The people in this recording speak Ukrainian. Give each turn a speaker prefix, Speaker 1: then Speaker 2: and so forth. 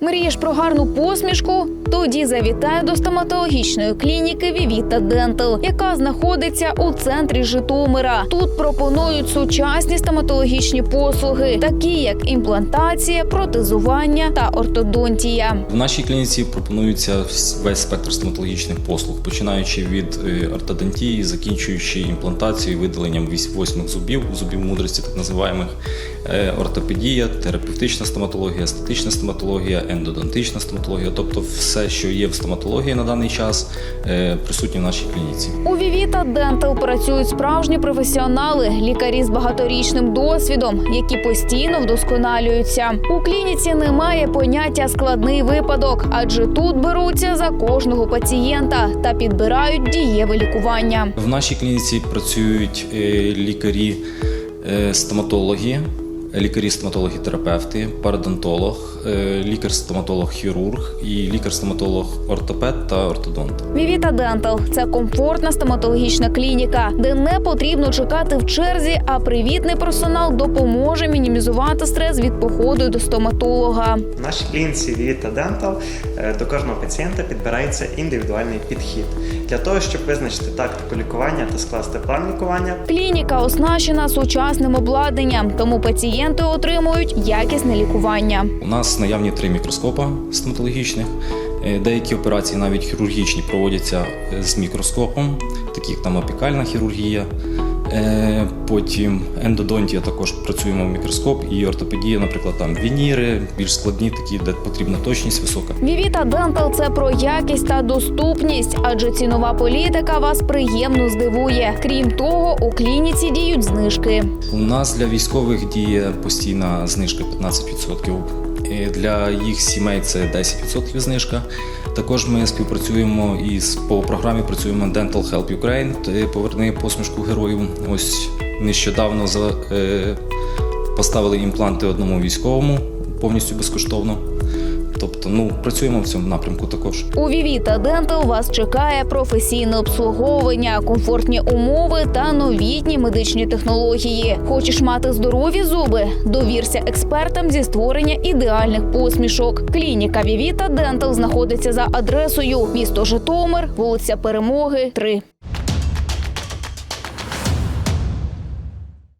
Speaker 1: Мрієш про гарну посмішку? Тоді завітай до стоматологічної клініки Вівіта Дентал, яка знаходиться у центрі Житомира. Тут пропонують сучасні стоматологічні послуги, такі як імплантація, протезування та ортодонтія.
Speaker 2: В нашій клініці пропонується весь спектр стоматологічних послуг, починаючи від е, ортодонтії, закінчуючи імплантацією, видаленням восьмих зубів, зубів мудрості, так називаємих, е, ортопедія, терапевтична стоматологія, естетична стоматологія, ендодонтична стоматологія, тобто все, що є в стоматології на даний час, е, присутнє в нашій клініці.
Speaker 1: У Вівіта Дентал працюють справжні професіонали, лікарі з багаторічним досвідом, які постійно вдосконалюються. У клініці немає поняття складний випадок, адже тут беруться за кожного пацієнта та підбирають дієве лікування.
Speaker 2: В нашій клініці працюють е, лікарі е, стоматологи, лікарі-стоматологи-терапевти, парадонтолог, е, лікар-стоматолог-хірург і лікар-стоматолог-ортопед та ортодонт.
Speaker 1: Вівіта Дентал це комфортна стоматологічна клініка, де не потрібно чекати в черзі, а привітний персонал допоможе мінімізувати стрес від походу до стоматолога.
Speaker 3: В нашій клініці Vita Dental е, до кожного пацієнта підбирається індивідуальний підхід для того, щоб визначити тактику лікування та скласти план лікування.
Speaker 1: Клініка оснащена сучасним обладнанням, тому пацієнти отримують якісне лікування.
Speaker 2: У нас наявні три мікроскопа стоматологічних. Е, Деякі операції, навіть хірургічні, проводяться е, з мікроскопом, такі як там опікальна хірургія. Потім ендодонтія також працюємо в мікроскоп, і ортопедія, наприклад, там вініри, більш складні, такі, де потрібна точність висока.
Speaker 1: Вівіта Дентал це про якість та доступність, адже цінова політика вас приємно здивує. Крім того, у клініці діють знижки.
Speaker 2: У нас для військових діє постійна знижка 15%. Е, Для їх сімей це 10% знижка. Також ми співпрацюємо із по програмі працюємо Dental Help Ukraine. Поверни посмішку герою. Ось нещодавно е, поставили імпланти одному військовому повністю безкоштовно. Тобто, ну працюємо в цьому напрямку також.
Speaker 1: У Вівіта Дентал вас чекає професійне обслуговування, комфортні умови та новітні медичні технології. Хочеш мати здорові зуби? Довірся експертам зі створення ідеальних посмішок. Клініка Вівіта Дентал знаходиться за адресою місто Житомир, вулиця Перемоги, 3.